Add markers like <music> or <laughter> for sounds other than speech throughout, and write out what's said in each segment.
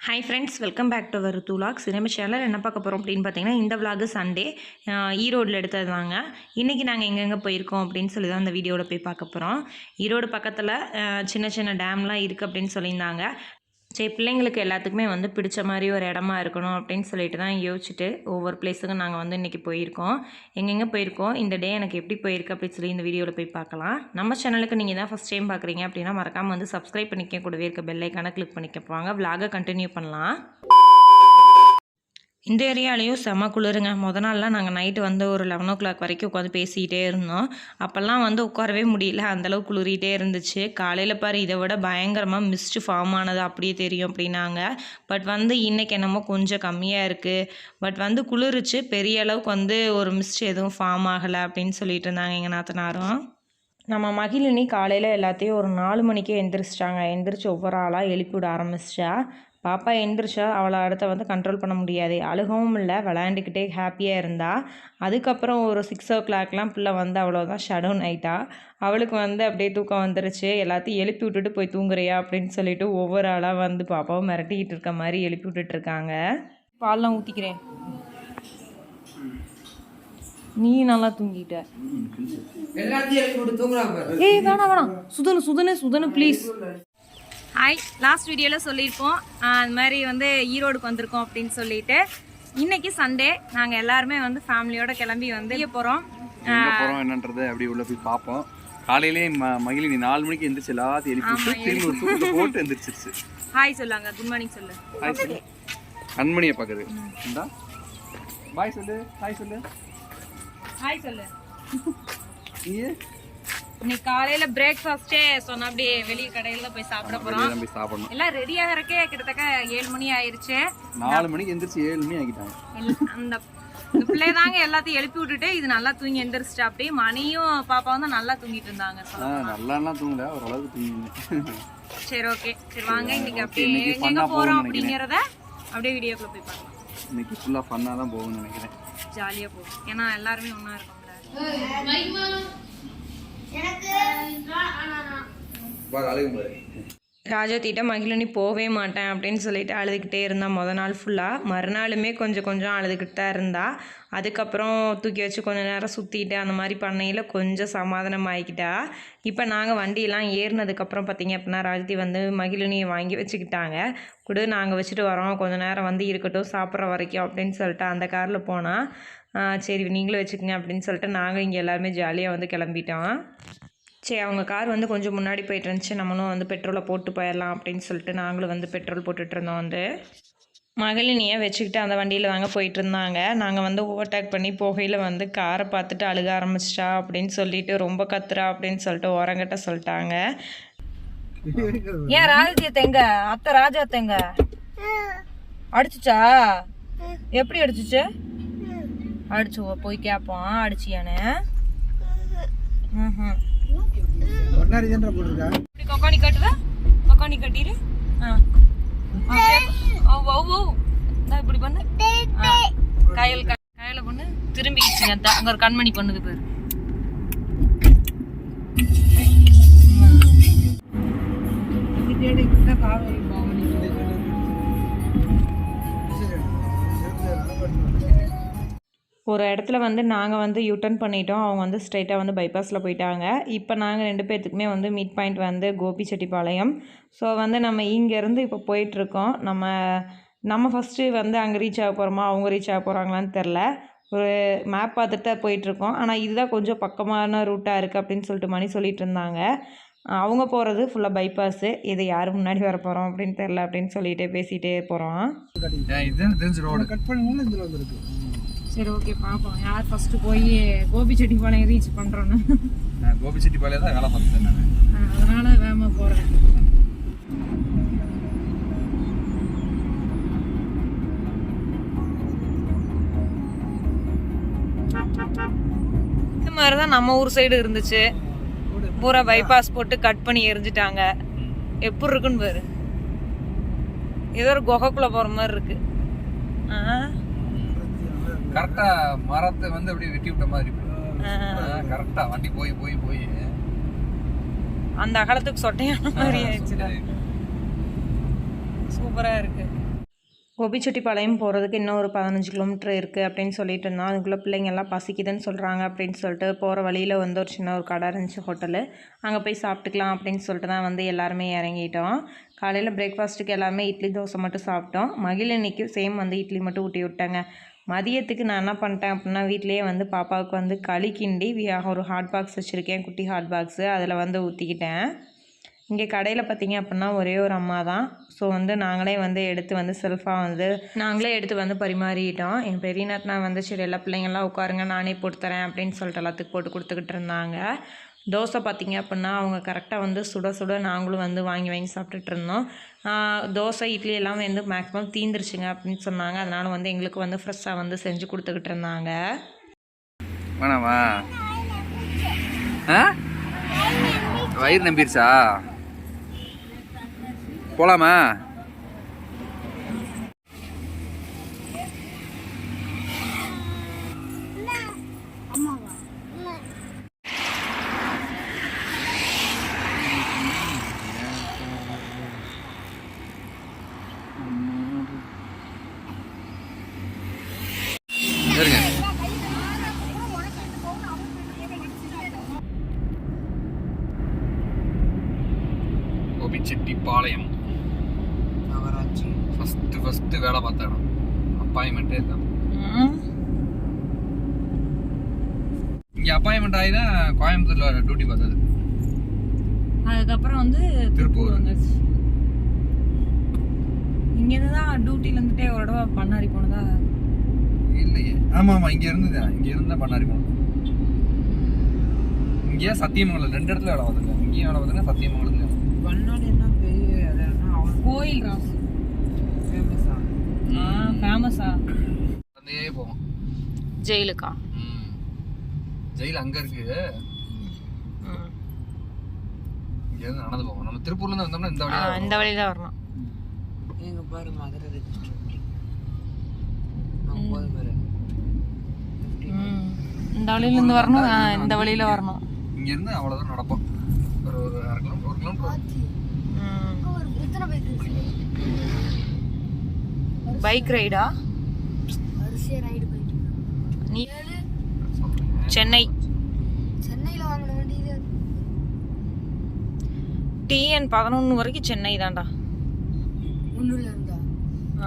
Hi friends welcome back to our தூலாக் cinema channel என்ன பார்க்க போகிறோம் அப்படின்னு பார்த்தீங்கன்னா இந்த vlog சண்டே ஈரோடில் எடுத்தது தாங்க. இன்றைக்கி நாங்கள் எங்கெங்கே போயிருக்கோம் அப்படின்னு சொல்லி தான் அந்த வீடியோவில் போய் பார்க்க போகிறோம் ஈரோடு பக்கத்தில் சின்ன சின்ன டேம்லாம் இருக்குது அப்படின்னு சொல்லியிருந்தாங்க. சரி பிள்ளைங்களுக்கு எல்லாத்துக்குமே வந்து பிடிச்ச மாதிரி ஒரு இடமா இருக்கணும் அப்படின்னு சொல்லிட்டு தான் யோசிச்சுட்டு ஒவ்வொரு பிளேஸுக்கும் நாங்கள் வந்து இன்றைக்கி போயிருக்கோம். எங்கெங்கே போயிருக்கோம்? இந்த டே எனக்கு எப்படி போயிருக்கு அப்படின்னு சொல்லி இந்த வீடியோவில் போய் பார்க்கலாம். நம்ம சேனலுக்கு நீங்கள் தான் ஃபஸ்ட் டைம் பார்க்குறீங்க அப்படின்னா மறக்காமல் வந்து சப்ஸ்கிரைப் பண்ணிக்க கூடவே இருக்க பெல்லைக்கான கிளிக் பண்ணிக்க போவாங்க கண்டினியூ பண்ணலாம். இந்த ஏரியாலேயும் செம குளிருங்க. முத நாள்லாம் நாங்கள் நைட்டு வந்து ஒரு லெவன் ஓ கிளாக் வரைக்கும் உட்காந்து பேசிக்கிட்டே இருந்தோம். அப்போல்லாம் வந்து உட்காரவே முடியல. அந்தளவு குளிரிகிட்டே இருந்துச்சு. காலையில் பாரு இதை விட பயங்கரமாக மிஸ்ட் ஃபார்ம் ஆனது அப்படியே தெரியும் அப்படின்னாங்க. பட் வந்து இன்றைக்கி என்னமோ கொஞ்சம் கம்மியாக இருக்குது பட் வந்து குளிர்ச்சு. பெரிய அளவுக்கு வந்து ஒரு மிஸ்ட் எதுவும் ஃபார்ம் ஆகலை அப்படின்னு சொல்லிட்டு இருந்தாங்க எங்கள் நாத்தனாரும். நம்ம மகிழினி காலையில் எல்லாத்தையும் ஒரு நாலு மணிக்கே எந்திரிச்சிட்டாங்க. எந்திரிச்சு ஒவ்வொரு ஆளாக எழுப்பி விட ஆரம்பிச்சிட்டா பாப்பா எந்திரிச்சா அவளை அடுத்த வந்து கண்ட்ரோல் பண்ண முடியாது. அழுகவும் இல்லை விளையாண்டுக்கிட்டே ஹாப்பியாக இருந்தா. அதுக்கப்புறம் ஒரு சிக்ஸ் ஓ கிளாக்லாம் பிள்ளை வந்து அவ்வளோதான் ஷடவுன் ஆயிட்டா அவளுக்கு வந்து அப்படியே தூக்கம் வந்துருச்சு. எல்லாத்தையும் எழுப்பி விட்டுட்டு போய் தூங்குறியா அப்படின்னு சொல்லிட்டு ஒவ்வொரு ஆளாக வந்து பாப்பாவை மிரட்டிக்கிட்டு இருக்க மாதிரி எழுப்பி விட்டுட்டு இருக்காங்க. பால்லாம் ஊற்றிக்கிறேன் நீ நல்லா தூங்கிட்ட. ஏய் வேணாம் வேணாம். சுதனு சுதனு சுதனு ப்ளீஸ் ஹாய் லாஸ்ட் வீடியோவில் சொல்லியிருப்போம். இந்த மாதிரி வந்து ஈரோடுக்கு வந்திருக்கோம் அப்படின்னு சொல்லிட்டு. இன்னைக்கு சண்டே நாங்கள் எல்லாருமே வந்து ஃபேமிலியோட கிளம்பி வந்து போகிறோம் எங்க போறோம் என்னன்றதை அப்படி உள்ள போய் பார்ப்போம். காலையிலேயே ம மகிழினி நாலு மணிக்கு எந்திரிச்சு எல்லாத்தையும் எழுப்பி விட்டு திரும்பி ஒரு தூக்கத்தை போட்டு எந்திரிச்சிருச்சு. ஹாய் சொல்லாங்க குட் மார்னிங் சொல்லு. ஹாய் சொல்லு. கண்மணியை பார்க்குது இந்தா. பாய் சொல்லு. ஹாய் சொல்லு. ஹாய் சொல்லு. நீ இன்னைக்கு காலையில் பிரேக்ஃபாஸ்ட்டே சொன்ன அப்படியே வெளியே கடையில் போய் சாப்பிட வெளியே போய் சாப்பிடணும். எல்லாம் ரெடி ஆகிறக்கே கிட்டத்தட்ட ஏழு மணி ஆயிருச்சு. நாலு மணிக்கு எந்திரிச்சு ஏழு மணி ஆகிட்டாங்க. அந்த இந்த பிள்ளை தாங்க எல்லாத்தையும் எழுப்பி விட்டுட்டு இது நல்லா தூங்கி எந்திரிச்சிட்டா அப்படியே மணியும் பாப்பாவும் தான் நல்லா தூங்கிட்டு இருந்தாங்க ஆ நல்லாலாம் தூங்கல ஓரளவுக்கு தூங்கிங்க சரி ஓகே சரி வாங்க. இன்னைக்கு அப்படியே எங்க போறோம் அப்படிங்கறத அப்படியே வீடியோக்குள்ள போய் பார்க்கலாம். இன்னைக்கு ஃபுல்லாக ஃபன்னாக தான் போகும்னு நினைக்கிறேன். ஜாலியா போகும். ஏன்னா எல்லாருமே ஒண்ணா இருக்கோம்ல. அழகு பாரு ராஜாத்திட்ட மகிழினி போவே மாட்டேன் அப்படின்னு சொல்லிட்டு அழுதுகிட்டே இருந்தா முத நாள் ஃபுல்லாக மறுநாளுமே கொஞ்சம் கொஞ்சம் அழுதுகிட்டு தான் இருந்தா. அதுக்கப்புறம் தூக்கி வச்சு கொஞ்ச நேரம் சுற்றிட்டு அந்த மாதிரி பண்ணையில் கொஞ்சம் சமாதானம் ஆகிக்கிட்டா இப்போ நாங்கள் வண்டியெல்லாம் ஏறினதுக்கப்புறம் பார்த்தீங்க அப்படின்னா ராஜதி வந்து மகிழினியை வாங்கி வச்சுக்கிட்டாங்க. கொடு நாங்கள் வச்சுட்டு வரோம். கொஞ்ச நேரம் வந்து இருக்கட்டும் சாப்பிட்ற வரைக்கும் அப்படின்னு சொல்லிட்டு அந்த காரில் போனால் சரி நீங்களும் வச்சுக்கோங்க அப்படின்னு சொல்லிட்டு நாங்கள் இங்கே எல்லாருமே ஜாலியாக வந்து கிளம்பிட்டோம். சரி அவங்க கார் வந்து கொஞ்சம் முன்னாடி போயிட்டு இருந்துச்சு நம்மளும் வந்து பெட்ரோலை போட்டு போயிடலாம் அப்படின்னு சொல்லிட்டு நாங்களும் வந்து பெட்ரோல் போட்டுட்டு இருந்தோம் வந்து. மகளினியை வச்சுக்கிட்டு அந்த வண்டியில் தாங்க போயிட்டு இருந்தாங்க. நாங்கள் வந்து ஓவர்டேக் பண்ணி போகையில் வந்து காரை பார்த்துட்டு அழுக ஆரம்பிச்சிட்டா அப்படின்னு சொல்லிட்டு ரொம்ப கத்துறா அப்படின்னு சொல்லிட்டு ஓரங்கிட்ட சொல்லிட்டாங்க. ஏன் ராஜ்யத்தை தெங்க அத்தை ராஜா தெங்க அடிச்சுச்சா? எப்படி அடிச்சுச்சு? அடிச்சு போய் கேட்போம். அடிச்சியானே ம் ஒன்னாரி ஜென்ரா போட்டிருக்கா. இப்படி கொக்காணி கட்டுதா? கொக்காணி கட்டிரு. இப்படி பண்ணு. கையில் கையில பண்ணு. திரும்பிக்கிச்சுங்க அங்க ஒரு கண்மணி பண்ணுது பாரு. தான் காவேரி. ஒரு இடத்துல வந்து நாங்கள் வந்து யூட்டர்ன் பண்ணிட்டோம். அவங்க வந்து ஸ்ட்ரைட்டாக வந்து பைபாஸில் போயிட்டாங்க. இப்போ நாங்கள் ரெண்டு பேர்த்துக்குமே வந்து மீட் பாயிண்ட் வந்து கோபிச்செட்டிப்பாளையம். ஸோ வந்து நம்ம இங்கேருந்து இப்போ போயிட்டுருக்கோம். நம்ம நம்ம ஃபஸ்ட்டு வந்து அங்கே ரீச் ஆக போகிறோமா அவங்க ரீச் ஆக போகிறாங்களான்னு தெரில ஒரு மேப் பார்த்துட்டு தான் போயிட்டுருக்கோம். ஆனால் இதுதான் கொஞ்சம் பக்கமான ரூட்டாக இருக்குது அப்படின்னு சொல்லிட்டு மணி சொல்லிட்டு இருந்தாங்க. அவங்க போகிறது ஃபுல்லாக பைபாஸு இது யார் முன்னாடி வர போகிறோம் அப்படின்னு தெரில அப்படின்னு சொல்லிட்டு பேசிகிட்டே போகிறோம் சரி ஓகே பார்ப்போம் யார் ஃபஸ்ட்டு போய் கோபிச்செட்டிப்பாளையம் ரீச் பண்ணுறோன்னு நான் கோபிச்செட்டிப்பாளையம் தான் வேலை பார்த்தேன் நான். அதனால வேகமாக போகிறேன் இந்த மாதிரி தான் நம்ம ஊர் சைடு இருந்துச்சு. பூரா பைபாஸ் போட்டு கட் பண்ணி எரிஞ்சிட்டாங்க. எப்படி இருக்குன்னு பாரு. ஏதோ ஒரு குகைக்குள்ள போற மாதிரி இருக்கு. ஆ, கரெக்டா மரத்தை வந்து அப்படியே வெட்டி விட்ட மாதிரி. கரெக்டா. வண்டி போய் போய் போய். அந்த அகலத்துக்கு சொட்டையான மாதிரி ஆயிடுச்சுடா. சூப்பரா இருக்கு. கோபிச்செட்டிப்பாளையம் போகிறதுக்கு இன்னும் ஒரு பதினஞ்சு கிலோமீட்டர் இருக்குது அப்படின்னு சொல்லிட்டு இருந்தோம் அதுக்குள்ளே பிள்ளைங்க எல்லாம் பசிக்குதுன்னு சொல்கிறாங்க அப்படின்னு சொல்லிட்டு போகிற வழியில் வந்து ஒரு சின்ன ஒரு கடை இருந்துச்சு ஹோட்டலு. அங்கே போய் சாப்பிட்டுக்கலாம் அப்படின்னு சொல்லிட்டு தான் வந்து எல்லாருமே இறங்கிட்டோம். காலையில் பிரேக்ஃபாஸ்ட்டுக்கு எல்லாமே இட்லி தோசை மட்டும் சாப்பிட்டோம். மகிழினிக்கு சேம் வந்து இட்லி மட்டும் ஊட்டி விட்டாங்க. மதியத்துக்கு நான் என்ன பண்ணிட்டேன் அப்படின்னா வீட்டிலேயே வந்து பாப்பாவுக்கு வந்து களி கிண்டி ஒரு ஹாட் பாக்ஸ் வச்சுருக்கேன் குட்டி ஹாட் பாக்ஸு அதில் வந்து ஊற்றிக்கிட்டேன் இங்கே கடையில் பார்த்தீங்க அப்படின்னா ஒரே ஒரு அம்மா தான். ஸோ வந்து நாங்களே வந்து எடுத்து வந்து செல்ஃபாக வந்து நாங்களே எடுத்து வந்து பரிமாறிட்டோம். என் பெரியநாத்தனா வந்து சரி எல்லா பிள்ளைங்கள்லாம் உட்காருங்க நானே போட்டு தரேன் அப்படின்னு சொல்லிட்டு எல்லாத்துக்கும் போட்டு கொடுத்துக்கிட்டு இருந்தாங்க. தோசை பார்த்தீங்க அப்படின்னா அவங்க கரெக்டாக வந்து சுட சுட நாங்களும் வந்து வாங்கி வாங்கி சாப்பிட்டுட்டு இருந்தோம். தோசை இட்லி எல்லாம் வந்து மேக்ஸிமம் தீந்துருச்சுங்க அப்படின்னு சொன்னாங்க. அதனால் வந்து எங்களுக்கு வந்து ஃப்ரெஷ்ஷாக வந்து செஞ்சு கொடுத்துக்கிட்டு இருந்தாங்க. வேணாமா? ஆ? வயிறு நம்பிருச்சா? போலாமா? கோபிச்செட்டிப்பாளையம் நகராட்சி. ஃபஸ்ட்டு ஃபஸ்ட்டு வேலை பார்த்த இடம் அப்பாயின்மெண்ட்டே இருக்கான் இங்கே அப்பாயின்மெண்ட் ஆகி தான் கோயம்புத்தூரில் டியூட்டி பார்த்தது. அதுக்கப்புறம் வந்து திருப்பூர். வந்துச்சு இங்கேருந்து தான் டியூட்டியில் இருந்துட்டே ஒரு தடவை பண்ணாரி போனதா? இல்லையே. ஆமாம் ஆமாம் இங்கே இருந்தது இங்கே இருந்தால் பண்ணாரி போனோம். இங்கேயே சத்தியமங்கலம் ரெண்டு இடத்துல வேலை பார்த்துருக்கேன். இங்கேயும் வேலை பார்த்துருக்கேன் சத்தியமங்கலத்துலையும் பண்ணாடி என்ன பெரிய கோயில் ராஸ் ஃபேமஸா ஃபேமஸா போவோம் ஜெயிலுக்கா ஜெயில் அங்கே இருக்கு. இங்கேருந்து நடந்து போவோம் நம்ம திருப்பூர்லேருந்து வந்தோம்னா இந்த வழியா இந்த வழியில தான் வரணும். எங்க பாரு மதுரை ரெஜிஸ்டர் இந்த வழியில இருந்து வரணும் இந்த வழியில வரணும் இங்கேருந்து அவ்வளோதான் நடப்போம் ஒரு ஒரு அரை கிலோமீட்டர் ஒரு கிலோமீட்டர் பைக் ரைடா நீ சென்னை. டிஎன் பதினொன்று வரைக்கும் சென்னை தான்டா.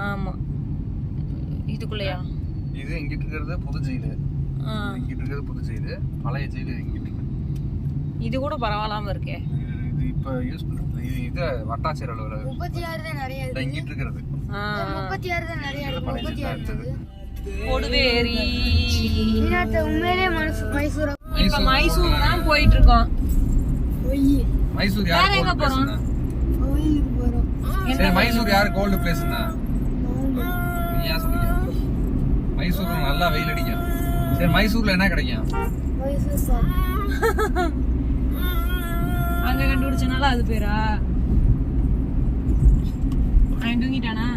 ஆமா. இதுக்குள்ளயா? இது இங்கிட்டு இருக்கிறது புது ஜெயிலு. இங்கிட்டு இருக்கிறது புது ஜெயிலு. பழைய ஜெயிலு இங்கிட்டு இது கூட பரவாயில்லாம இருக்கே. இது இது இப்போ யூஸ் பண்ணுறது இது இது வட்டாட்சியர் அலுவலகம். முப்பத்தி ஆறு தான் நிறைய இந்த இங்கிட்டு இருக்கிறது. முப்பத்தி ஆறு தான் நிறைய ஜெயிலு அடுத்தது கொடுவேரி. உண்மையிலே மனசு மைசூரா இப்ப மைசூர் தான் போயிட்டு இருக்கோம் மைசூர் யார் எங்க போறோம்? சரி மைசூர் யார் கோல்டு பிளேஸ்னா நீ ஏன் சொல்றீங்க மைசூர்ல நல்லா வெயில் அடிக்கும். சரி மைசூர்ல என்ன கிடைக்கும்? மைசூர் <laughs> அங்க கண்டுபிடிச்சனால அது பேரா? அவன் தூங்கிட்டானா?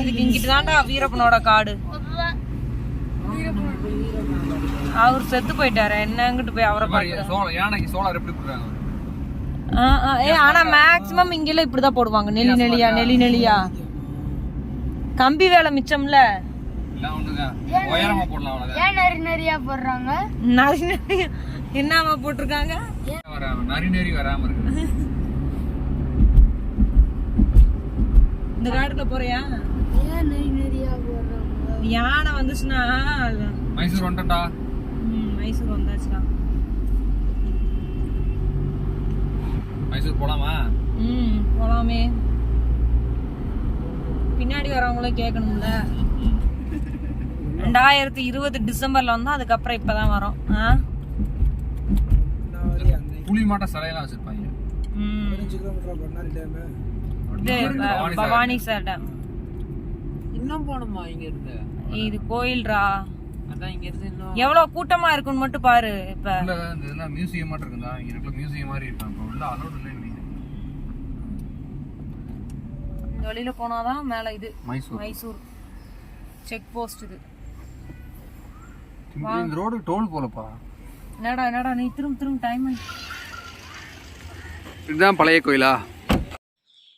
இதுக்கு இங்கிட்டு தான்டா வீரப்பனோட காடு. அவர் செத்து போயிட்டாரு என்ன அங்கிட்டு போய் அவரை சோளம் யானைக்கு சோளார் எப்படி கொடுக்குறாங்க? ஏ ஆனா மேக்ஸிமம் இங்கெல்லாம் இப்படிதான் போடுவாங்க நெல்லி நெல்லியா நெல்லி நெல்லியா? கம்பி வேலை மிச்சம்ல? உயரமா போடலாம் நிறைய நிறைய போடுறாங்க? நிறைய என்னவா போட்டிருக்காங்க? நரி நெறி வராம இருக்கு. இந்த காட்டுல போறியா? ஏன் யானை வந்துச்சுன்னா மைசூர் வந்துட்டா? ம், மைசூர் வந்தாச்சுடா. மைசூர் போலாமா? ம் போலாமே. பின்னாடி வரவங்களும் கேட்கணும்ல. <laughs> ரெண்டாயிரத்தி இருபது டிசம்பர்ல வந்தோம் அதுக்கப்புறம் இப்பதான் வரோம். ஆ? புலி மாட்ட சிலையெல்லாம் வச்சிருப்பாங்க. பவானி சார் டேம். இன்னும் போகணுமா இங்க இருந்து இது கோயில்ரா. அதான் இங்க இருந்து இன்னும். எவ்வளவு கூட்டமா இருக்குன்னு மட்டும் பாரு இப்ப. இதெல்லாம் மியூசியம் மாட்ட இருக்குதா? இங்க இருக்கிற மியூசியம் மாதிரி இருக்கும். இப்போ உள்ள அலோடு இல்லை இந்த வழியில போனாதான் மேல இது. மைசூர். மைசூர். செக் போஸ்ட் இது. இந்த ரோடு டோல் போலப்பா. என்னடா என்னடா நீ திரும்ப திரும்ப டைம் இதுதான் பழைய கோயிலா?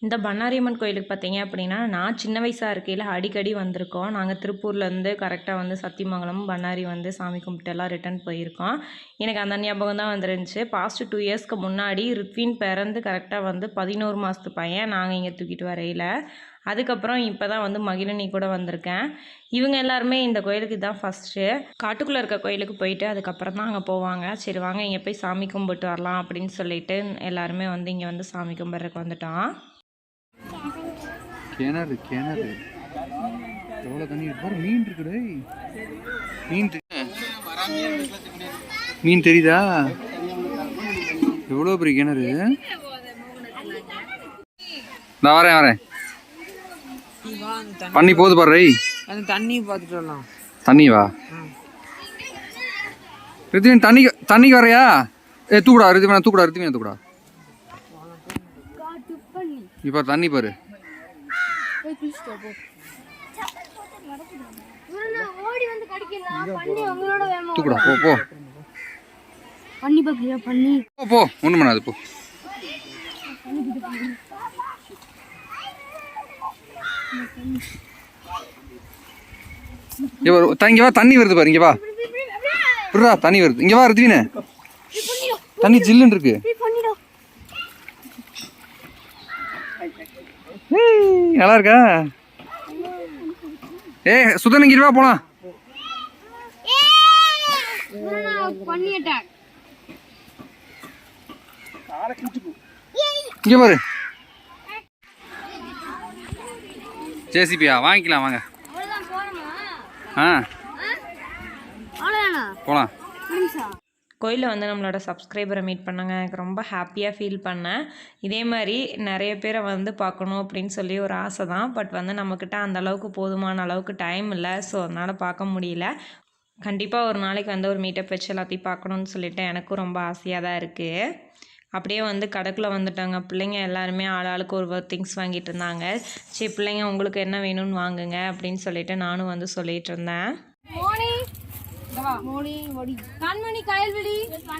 இந்த பண்ணாரியம்மன் கோயிலுக்கு பார்த்தீங்க அப்படின்னா நான் சின்ன வயசாக இருக்கையில் அடிக்கடி வந்திருக்கோம். நாங்கள் திருப்பூர்லேருந்து கரெக்டாக வந்து சத்தியமங்கலம் பண்ணாரி வந்து சாமி கும்பிட்டெல்லாம் ரிட்டர்ன் போயிருக்கோம். எனக்கு அந்த ஞாபகம் தான் வந்துருந்துச்சு. பாஸ்ட் டூ இயர்ஸ்க்கு முன்னாடி ரித்வின் பிறந்து கரெக்டாக வந்து பதினோரு மாதத்து பையன். நாங்கள் இங்கே தூக்கிட்டு வரையில். அதுக்கப்புறம் இப்போ தான் வந்து மகிழினி கூட வந்திருக்கேன். இவங்க எல்லாருமே இந்த கோயிலுக்கு தான் ஃபஸ்ட்டு காட்டுக்குள்ளே இருக்க கோயிலுக்கு போயிட்டு அதுக்கப்புறம் தான் அங்கே போவாங்க. சரி வாங்க இங்கே போய் சாமி கும்பிட்டு வரலாம் அப்படின்னு சொல்லிட்டு எல்லாருமே வந்து இங்கே வந்து சாமி கும்பிட்றதுக்கு வந்துட்டோம். கிணறு கிணறு. எவ்வளோ தண்ணி இருக்கு? மீன் இருக்குடே மீன் மீன் தெரியுதா? எவ்வளோ பெரிய கிணறு? நான் வரேன் வரேன். தண்ணி பண்ணி போகுது பாரு ரை. அந்த தண்ணி பார்த்துட்டு வரலாம். தண்ணி வா. ரித்வின் தண்ணிக்கு தண்ணிக்கு வரையா? ஏ தூக்குடா ரித்வினா தூக்குடா ரித்வினா தூக்குடா. இப்போ தண்ணி பாரு. போய் குளிச்சுட்டு போ. இவனை ஓடி வந்து கடிக்கலாம் பண்ணி உங்களோட வேமா தூக்குடா போ போ. பண்ணி பாக்கியா பண்ணி? போ போ ஒன்றும் பண்ணாது போ. இங்க வா, தண்ணி வருது பாரு இங்க வா. விட்றா தண்ணி வருது. இங்க வா ரித்வினு. தண்ணி ஜில்லுன்னு இருக்கு. நல்லா இருக்கா? ஏ சுதன் இங்க வா போலாம். இங்க பாரு. ஜேசிபியா வாங்கிக்கலாம் வாங்க. ஆ. நிமிஷம். கோயிலில் வந்து நம்மளோட சப்ஸ்கிரைபரை மீட் பண்ணாங்க. எனக்கு ரொம்ப ஹாப்பியாக ஃபீல் பண்ணேன். இதே மாதிரி நிறைய பேரை வந்து பார்க்கணும் அப்படின்னு சொல்லி ஒரு ஆசை தான். பட் வந்து நம்மக்கிட்ட அந்த அளவுக்கு போதுமான அளவுக்கு டைம் இல்லை. ஸோ அதனால் பார்க்க முடியல. கண்டிப்பாக ஒரு நாளைக்கு வந்து ஒரு மீட்டப் வச்சு எல்லாத்தையும் பார்க்கணுன்னு சொல்லிட்டு எனக்கும் ரொம்ப ஆசையாக தான் இருக்குது அப்படியே வந்து கடைக்குள்ளே வந்துட்டாங்க. பிள்ளைங்க எல்லாருமே ஆள் ஆளுக்கு ஒரு திங்ஸ் வாங்கிட்டு இருந்தாங்க. சரி பிள்ளைங்க உங்களுக்கு என்ன வேணும்னு வாங்குங்க அப்படின்னு சொல்லிட்டு நானும் வந்து சொல்லிட்டு இருந்தேன். மோனி மோனி ஓடி கண்மணி காயல்வெளி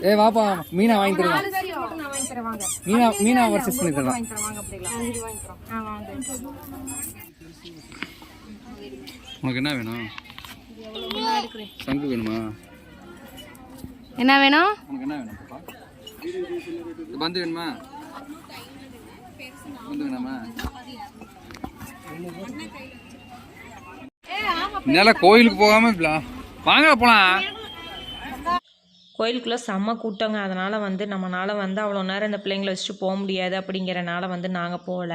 ஏ வாப்பா மீனா வாங்கி தருவா? மீனா மீனா வர்சஸ் பண்ணி தரலாம் உனக்கு என்ன வேணும்? சங்கு வேணுமா? என்ன வேணும்? உனக்கு என்ன வேணும் பாப்பா? இது பந்து வேணுமா பந்து வேணாமா என்னால கோயிலுக்கு போகாம வாங்க போலாம். கோயிலுக்குள்ளே செம்ம கூட்டங்க. அதனால் வந்து நம்மளால் வந்து அவ்வளோ நேரம் இந்த பிள்ளைங்கள வச்சுட்டு போக முடியாது அப்படிங்கிறனால வந்து நாங்கள் போகல.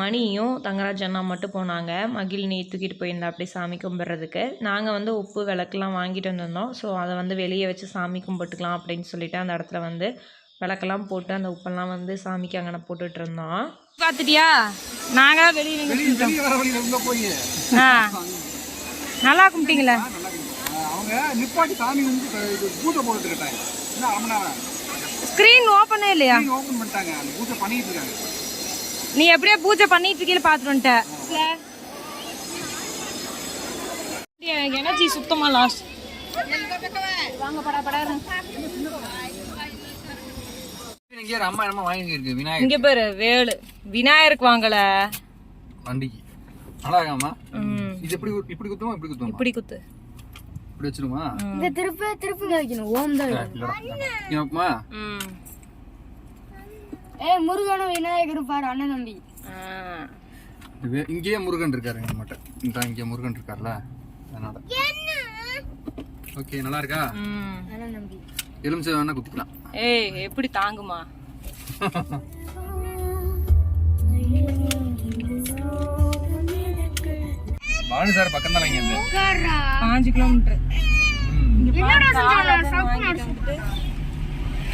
மணியும் தங்கராஜ் அண்ணா மட்டும் போனாங்க. மகிழினி தூக்கிட்டு போயிருந்தா அப்படி சாமி கும்பிட்றதுக்கு. நாங்கள் வந்து உப்பு விளக்குலாம் வாங்கிட்டு வந்திருந்தோம். ஸோ அதை வந்து வெளியே வச்சு சாமி கும்பிட்டுக்கலாம் அப்படின்னு சொல்லிட்டு அந்த இடத்துல வந்து விளக்கெல்லாம் போட்டு அந்த உப்பெல்லாம் வந்து சாமிக்கு அங்கே போட்டுட்டு இருந்தோம் பார்த்துட்டியா? நாங்கள் வெளியே போய். ஆ. நல்லா கும்பிட்டீங்களே? அவங்க நிப்பாட்டி சாமி வந்து பூஜை போட்டுட்டு இருக்காங்க. இன்னும் அரை மணி நேரம் ஸ்க்ரீன் ஓப்பனே இல்லையா ஓப்பன் பண்ணிட்டாங்க. அந்த பூஜை பண்ணிட்டு இருக்காங்க. நீ எப்படியே பூஜை பண்ணிட்டு இருக்கீல பார்த்துட்டு வந்துட்ட. எனர்ஜி சுத்தமா லாஸ்ட் இங்கே அம்மா என்னமோ வாங்கி இருக்கு விநாயகர். இங்க பாரு வேலு. விநாயகருக்கு வாங்கல. வண்டிக்கு. நல்லா இருக்காமா இது எப்படி இப்படி குத்துமா இப்படி குத்துமா? இப்படி குத்து. இப்படி வச்சிருமா? இந்த திருப்பி திருப்பி வைக்கணும் ஓம் தான் இல்லடா ம். ஏய் முருகனும் விநாயகரும் பாரு அண்ணன் தம்பி. இங்கேயே முருகன் இருக்காரு எங்க மட்டும் இந்த இங்கே முருகன் இருக்கார்ல. அதனால. ஓகே நல்லா இருக்கா. அண்ணன் தம்பி. எலுமிச்சை வேணா குத்திக்கலாம். ஏய் எப்படி தாங்குமா? வாணி சார் பக்கம் தான் இங்க பாஞ்சு கிலோமீட்டர்.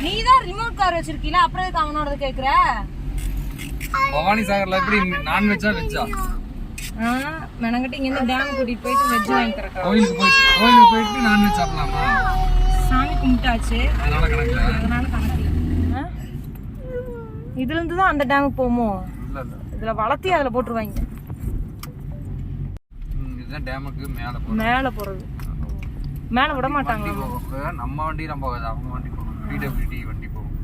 நீ தான் ரிமோட் கார் வச்சிருக்கீல அப்புறம் எதுக்கு அவனோட கேக்குற? பவானி சாகர்ல எப்படி நான்வெஜ்ஜா வெஜ்ஜா மெனங்கிட்ட இங்க இருந்து டேம் கூட்டிட்டு போயிட்டு வெஜ் வாங்கி தரக்கா கோயிலுக்கு போயிட்டு கோயிலுக்கு போயிட்டு நான்வெஜ் சாப்பிடலாமா? சாமி கும்பிட்டாச்சு. அதனால? இதுல இருந்து தான் அந்த டேமுக்கு போமோ இல்ல இல்ல. இதுல வளர்த்தி அதுல போட்டுருவாங்க. ம், இதுதான் டேமுக்கு மேல போறது. மேல விட மாட்டாங்க வண்டி போகும் நம்ம போகாது அவங்க வண்டி போகும். பிடபிள்யூடி வண்டி போகும்.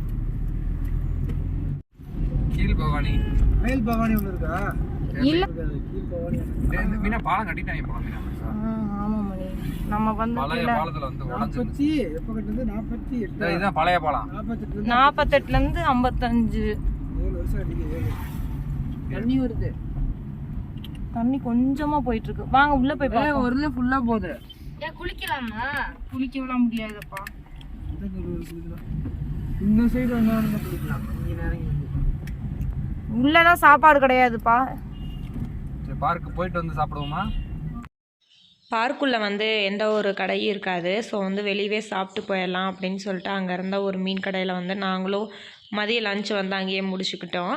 கீழ் பவானி. மேல் பவானி ஒன்று இருக்கா? இல்ல. மீனா பாலம் கட்டிட்டாங்க போல மீனா. ஆமா மணி. நம்ம வந்து பழைய பாலத்துல வந்து உடஞ்சு நாற்பத்தி எப்போ கட்டினது நாற்பத்தி எட்டு. இதுதான் பழைய பாலம். நாற்பத்தெட்டு நாற்பத்தெட்டுல இருந்து ஐம்பத்தஞ்சு. ஏழு வருஷம் அடிக்க ஏழு. தண்ணி வருது. தண்ணி கொஞ்சமா போயிட்டு இருக்கு வாங்க உள்ள போய் பார்ப்போம். ஒரு ஃபுல்லா போகுது. ஏன் குளிக்கலாமா? குளிக்கலாம் முடியாதுப்பா. இந்த ஒரு குளிக்கலாம் இந்த சைடு வந்தாலும் குளிக்கலாம். இங்கே நேரம் உள்ளதான் சாப்பாடு கிடையாதுப்பா. சரி பார்க்கு போயிட்டு வந்து சாப்பிடுவோமா? பார்க்குள்ளே வந்து எந்த ஒரு கடையும் இருக்காது. ஸோ வந்து வெளியவே சாப்பிட்டு போயிடலாம் அப்படின்னு சொல்லிட்டு அங்கே இருந்த ஒரு மீன் கடையில் வந்து நாங்களும் மதிய லஞ்ச் வந்து அங்கேயே முடிச்சுக்கிட்டோம்.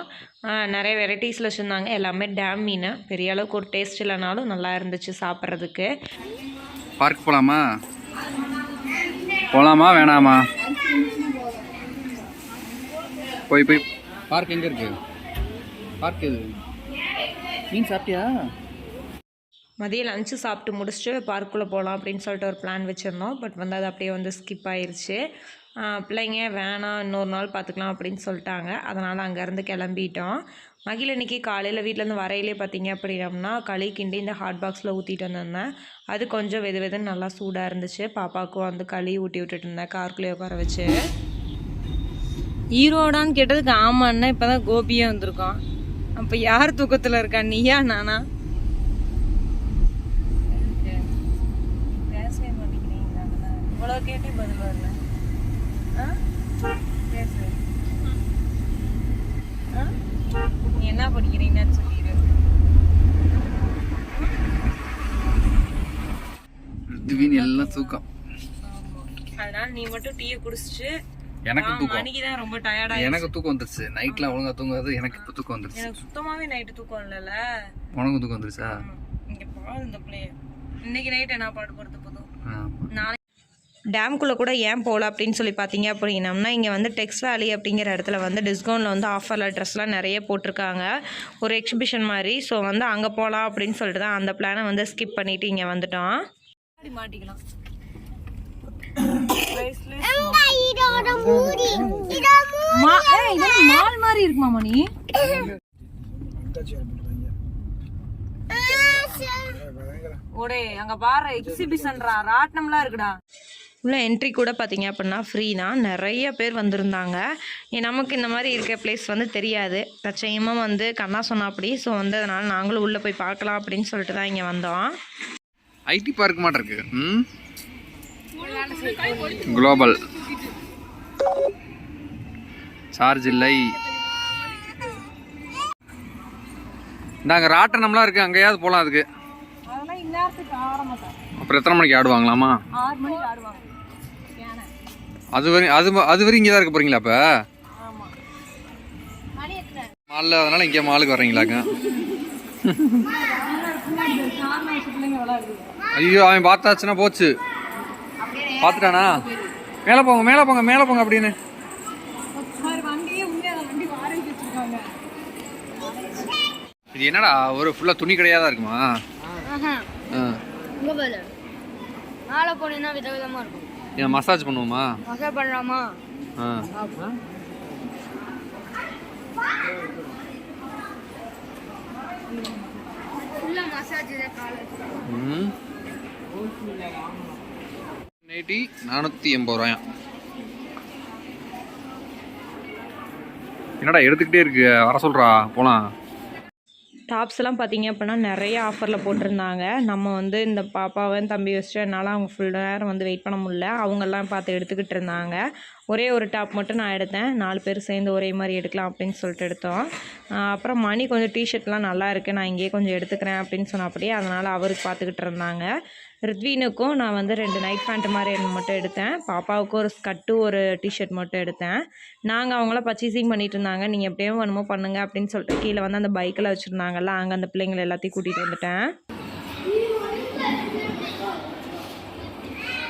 நிறைய வெரைட்டிஸில் வச்சுருந்தாங்க. எல்லாமே டேம் மீன். பெரிய அளவுக்கு ஒரு டேஸ்ட் இல்லைனாலும் நல்லா இருந்துச்சு சாப்பிட்றதுக்கு. பார்க் போலாமா? போலாமா? வேணாமா? போய் போய். பார்க் எங்க இருக்கு? பார்க் எது? மீன் சாப்பிட்டியா? மதிய லஞ்சு சாப்பிட்டு முடிச்சுட்டு பார்க்குள்ளே போகலாம் அப்படின்னு சொல்லிட்டு ஒரு பிளான் வச்சுருந்தோம். பட் வந்து அது அப்படியே வந்து ஸ்கிப் ஆயிருச்சு. ஆஹ் பிள்ளைங்க வேணாம் இன்னொரு நாள் பார்த்துக்கலாம் அப்படின்னு சொல்லிட்டாங்க. அதனால் அங்கேருந்து கிளம்பிட்டோம். மகிழ இன்னைக்கு காலையில் வீட்டிலேருந்து வரையிலே பார்த்தீங்க அப்படின்னம்னா களி கிண்டி இந்த ஹாட் பாக்ஸில் ஊற்றிட்டு வந்திருந்தேன். அது கொஞ்சம் வெது வெதுன்னு நல்லா சூடாக இருந்துச்சு. பாப்பாவுக்கும் வந்து களி ஊட்டி விட்டுட்டு இருந்தேன் கார்க்குள்ளேயே உட்கார வச்சு. ஈரோடான்னு கேட்டதுக்கு ஆமான்னா இப்பதான் கோபியே வந்திருக்கோம் அப்ப யார் தூக்கத்துல இருக்கா? நீயா நானா? இவ்வளோ கேட்டே பதில் வரல. ஆ? பேசு. ஆ? நீ என்ன படிக்கிறீங்கன்னு சொல்லிடு திடீர்னு எல்லாம் தூக்கம். அதனால நீ மட்டும் டீயை குடிச்சிட்டு எனக்கு தூக்கம். மணிக்கு தான் ரொம்ப டயர்டா எனக்கு தூக்கம் வந்துருச்சு. நைட்லாம் ஒழுங்கா தூங்காது எனக்கு இப்போ தூக்கம் வந்துருச்சு. எனக்கு சுத்தமாவே நைட்டு தூக்கம் இல்லைல்ல. உனக்கும் தூக்கம் வந்துருச்சா? இங்க பாரு இந்த பிள்ளைய. இன்னைக்கு நைட் என்ன பாடு போறது போதும் ஆமா. நாளைக்கு டேம்குள்ளே கூட ஏன் போகல அப்படின்னு சொல்லி பார்த்தீங்க அப்படின்னம்னா இங்கே வந்து டெக்ஸ் வேலி அப்படிங்கிற இடத்துல வந்து டிஸ்கவுண்டில் வந்து ஆஃபரில் ட்ரெஸ்லாம் நிறைய போட்டிருக்காங்க. ஒரு எக்ஸிபிஷன் மாதிரி. ஸோ வந்து அங்கே போகலாம் அப்படின்னு சொல்லிட்டு தான் அந்த பிளானை வந்து ஸ்கிப் பண்ணிவிட்டு இங்கே வந்துட்டோம். மாட்டிக்கலாம். இதோட மூடி. இதோ மா- ஏய், இதெல்லாம் மால் மாதிரி இருக்குமா மணி? ஓடே அங்க பாரு எக்ஸிபிஷன்ரா ராட்னம்லாம் இருக்குடா. உள்ள என்ட்ரி கூட பார்த்தீங்க அப்படின்னா ஃப்ரீ தான். நிறைய பேர் வந்திருந்தாங்க. நமக்கு இந்த மாதிரி இருக்க பிளேஸ் வந்து தெரியாது. தச்சயமாக வந்து கண்ணா சொன்னா அப்படி ஸோ வந்து அதனால் நாங்களும் உள்ளே போய் பார்க்கலாம் அப்படின்னு சொல்லிட்டு தான் இங்கே வந்தோம். ஐடி பார்க் மாட்டம் இருக்கு ம்? குளோபல் சார்ஜ் இல்லை. நாங்கள் ராட்டனம்லாம் இருக்கு. அங்கேயாவது போகலாம் அதுக்கு. அப்புறம் எத்தனை மணிக்கு ஆடுவாங்களாமா? அது வரை அது அது வரையும் இங்கே தான் இருக்க போறீங்களா அப்போ? ஆமா. மாலில் அதனால இங்கே மாலுக்கு வர்றீங்களாக்க ஐயோ அவன் பார்த்தாச்சுன்னா போச்சு. பார்த்துட்டானா? மேலே போங்க மேலே போங்க மேலே போங்க அப்படின்னு. இது என்னடா ஒரு ஃபுல்லாக துணி கடையாக தான் இருக்குமா மேலே போனீங்கன்னா விதவிதமா இருக்கும். ஏன் மசாஜ் பண்ணுவோமா? மசாஜ் பண்ணலாமா? ஆ. ஃபுல்லா மசாஜ் காலை ம். எயிட்டி நானூற்றி எண்பது ரூபாயா? என்னடா எடுத்துக்கிட்டே இருக்கு? வர சொல்கிறா போகலாம் டாப்ஸ் எல்லாம் பார்த்தீங்க அப்படின்னா நிறைய ஆஃபரில் போட்டிருந்தாங்க. நம்ம வந்து இந்த பாப்பாவை தம்பி வச்சுட்டு என்னால் அவங்க ஃபுல் நேரம் வந்து வெயிட் பண்ண முடியல. அவங்கெல்லாம் பார்த்து எடுத்துக்கிட்டு இருந்தாங்க. ஒரே ஒரு டாப் மட்டும் நான் எடுத்தேன். நாலு பேர் சேர்ந்து ஒரே மாதிரி எடுக்கலாம் அப்படின்னு சொல்லிட்டு எடுத்தோம். அப்புறம் மணி கொஞ்சம் டிஷர்ட்லாம் நல்லா இருக்குது நான் இங்கேயே கொஞ்சம் எடுத்துக்கிறேன் அப்படின்னு சொன்ன அப்படியே அதனால் அவருக்கு பார்த்துக்கிட்டு இருந்தாங்க. ரித்வீனுக்கும் நான் வந்து ரெண்டு நைட் பேண்ட் மாதிரி மட்டும் எடுத்தேன். பாப்பாவுக்கும் ஒரு ஸ்கட்டு ஒரு டிஷர்ட் மட்டும் எடுத்தேன். நாங்கள் அவங்கள பர்ச்சேசிங் பண்ணிட்டு இருந்தாங்க. நீங்கள் எப்படியும் வேணுமோ பண்ணுங்க அப்படின்னு சொல்லிட்டு கீழே வந்து அந்த பைக்கில் வச்சுருந்தாங்கல்ல அங்கே அந்த பிள்ளைங்களை எல்லாத்தையும் கூட்டிகிட்டு வந்துட்டேன்.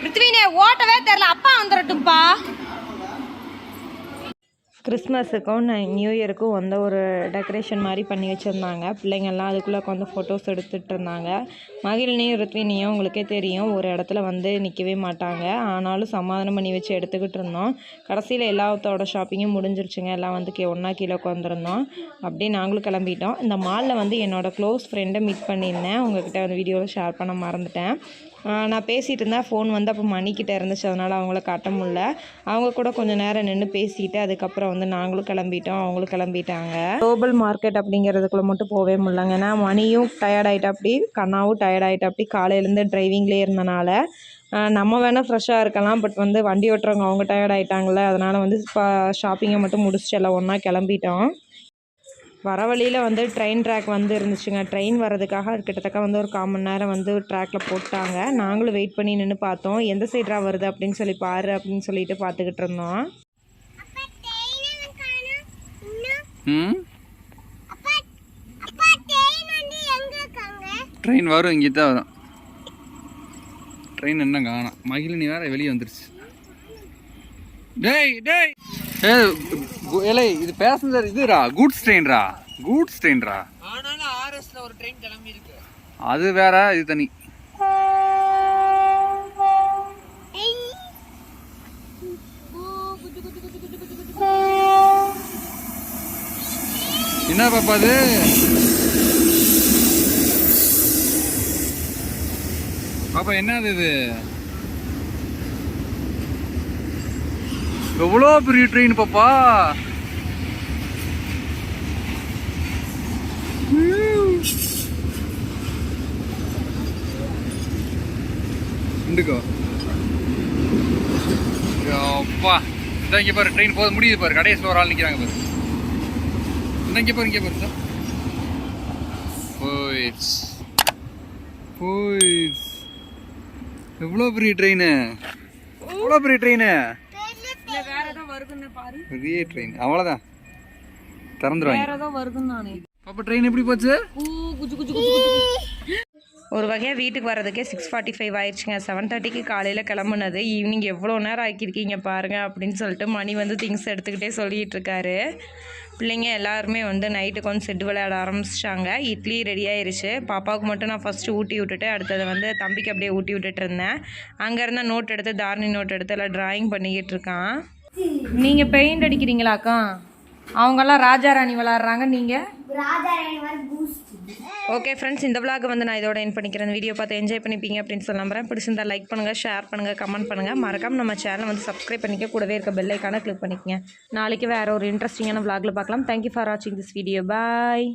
ரித்வீனே ஓட்டவே தெரில அப்பா வந்துடட்டும்ப்பா கிறிஸ்மஸுக்கும் நியூ இயருக்கும் வந்து ஒரு டெக்கரேஷன் மாதிரி பண்ணி வச்சுருந்தாங்க. பிள்ளைங்கள்லாம் அதுக்குள்ளே உட்காந்து ஃபோட்டோஸ் எடுத்துகிட்டு இருந்தாங்க. மகிழினியும் ருத்வினியும் உங்களுக்கே தெரியும் ஒரு இடத்துல வந்து நிற்கவே மாட்டாங்க. ஆனாலும் சமாதானம் பண்ணி வச்சு எடுத்துக்கிட்டு இருந்தோம். கடைசியில் எல்லாத்தோட ஷாப்பிங்கும் முடிஞ்சிருச்சுங்க. எல்லாம் வந்து கே ஒன்றா கீழே உட்காந்துருந்தோம் அப்படியே நாங்களும் கிளம்பிட்டோம். இந்த மாலில் வந்து என்னோடய க்ளோஸ் ஃப்ரெண்டை மீட் பண்ணியிருந்தேன். உங்ககிட்ட வந்து வீடியோவில் ஷேர் பண்ண மறந்துட்டேன். நான் பேசிகிட்டு இருந்தேன் ஃபோன் வந்து அப்போ மணிக்கிட்ட இருந்துச்சு. அதனால் அவங்கள காட்ட முடில அவங்க கூட கொஞ்சம் நேரம் நின்று பேசிட்டு அதுக்கப்புறம் வந்து நாங்களும் கிளம்பிட்டோம். அவங்களும் கிளம்பிட்டாங்க. குளோபல் மார்க்கெட் அப்படிங்கிறதுக்குள்ளே மட்டும் போகவே முடியலங்க. ஏன்னா மணியும் டயர்ட் ஆகிட்டா அப்படி கண்ணாவும் டயர்ட் அப்படி காலையிலேருந்து டிரைவிங்லேயே இருந்தனால நம்ம வேணால் ஃப்ரெஷ்ஷாக இருக்கலாம். பட் வந்து வண்டி ஓட்டுறவங்க அவங்க டயர்ட் ஆகிட்டாங்களே அதனால் வந்து ஷாப்பிங்கை மட்டும் முடிச்சுட்டு எல்லாம் ஒன்றா கிளம்பிட்டோம். வர வழியில் வந்து ட்ரெயின் ட்ராக் வந்து இருந்துச்சுங்க. ட்ரெயின் வர்றதுக்காக கிட்டத்தட்ட வந்து ஒரு கால் மணி நேரம் வந்து ட்ராக்ல போட்டாங்க. நாங்களும் வெயிட் பண்ணி நின்று பார்த்தோம். எந்த சைட்ரா வருது அப்படின்னு சொல்லி பாரு அப்படின்னு சொல்லிட்டு பார்த்துக்கிட்டு இருந்தோம். ம்? ட்ரெயின் வரும் இங்கே தான் வரும் ட்ரெயின் என்ன காணும். மகிழினி வேற வெளியே வந்துருச்சு. டேய் டேய்! ஏலே இது பேசஞ்சர் இதுடா கூட்ஸ் ட்ரெயின்ரா கூட்ஸ் ட்ரெயின்ரா ஆனாலும் ஆர்எஸ்ல ஒரு ட்ரெயின் கிளம்பி இருக்கு. அது வேற இது தனி. என்ன பாப்பா அது? பாப்பா என்னது இது? எவ்வளோ பெரிய ட்ரெயின் பாப்பா? இண்டுக்கோ அப்பா இந்த இங்கே பாரு ட்ரெயின் போது முடியுது பாரு. கடைசியில் ஒரு ஆள் நிற்கிறாங்க பாரு. இந்த இங்கே பாரு இங்கே பாரு இதோ. போயிடுச்சு. போயிடுச்சு. எவ்வளோ பெரிய ட்ரெயின் எவ்வளோ பெரிய ட்ரெயின் இல்ல வேற ஏதோ வருதுன்னு பாரு பெரிய ட்ரெயின் அவ்வளோதான் திறந்துருவாங்க. வேற ஏதோ வருதுன்னு நானே. பாப்பா ட்ரெயின் எப்படி போச்சு? ஊ குஜு குஜு குஜு குஜு ஒரு வகையாக வீட்டுக்கு வர்றதுக்கே சிக்ஸ் ஃபார்ட்டி ஃபைவ் ஆயிடுச்சுங்க. செவன் தேர்ட்டிக்கு காலையில் கிளம்புனது. ஈவினிங் எவ்வளோ நேரம் ஆக்கியிருக்கீங்க பாருங்கள் அப்படின்னு சொல்லிட்டு மணி வந்து திங்ஸ் எடுத்துக்கிட்டே சொல்லிகிட்டு இருக்காரு. பிள்ளைங்க எல்லாருமே வந்து நைட்டுக்கு வந்து செட்டு விளையாட ஆரம்பிச்சிட்டாங்க. இட்லி ரெடி ஆயிருச்சு. பாப்பாவுக்கு மட்டும் நான் ஃபஸ்ட்டு ஊட்டி விட்டுட்டு அடுத்தது வந்து தம்பிக்கு அப்படியே ஊட்டி விட்டுட்டு இருந்தேன். அங்கேருந்த நோட் எடுத்து தாரணி நோட் எடுத்து எல்லாம் ட்ராயிங் பண்ணிக்கிட்டு இருக்கான். நீங்க பெயிண்ட் அடிக்கிறீங்களாக்கா? அவங்கெல்லாம் ராஜா ராணி விளாடுறாங்க நீங்க? ஓகே ஃப்ரெண்ட்ஸ் இந்த vlog வந்து நான் இதோட என் பண்ணிக்கிறேன். வீடியோ பார்த்து என்ஜாய் பண்ணிப்பீங்க அப்படின்னு சொல்ல நம்புறேன். பிடிச்சிருந்தா லைக் பண்ணுங்கள் ஷேர் பண்ணுங்கள் கமெண்ட் பண்ணுங்கள் மறக்காம நம்ம சேனலை வந்து சப்ஸ்கிரைப் பண்ணிக்க கூடவே இருக்க பெல் ஐக்கான கிளிக் பண்ணிக்கங்க. நாளைக்கு வேறு ஒரு இன்ட்ரெஸ்டிங்கான vlogல பார்க்கலாம். தேங்க்யூ ஃபார் வாட்சிங் திஸ் வீடியோ பாய்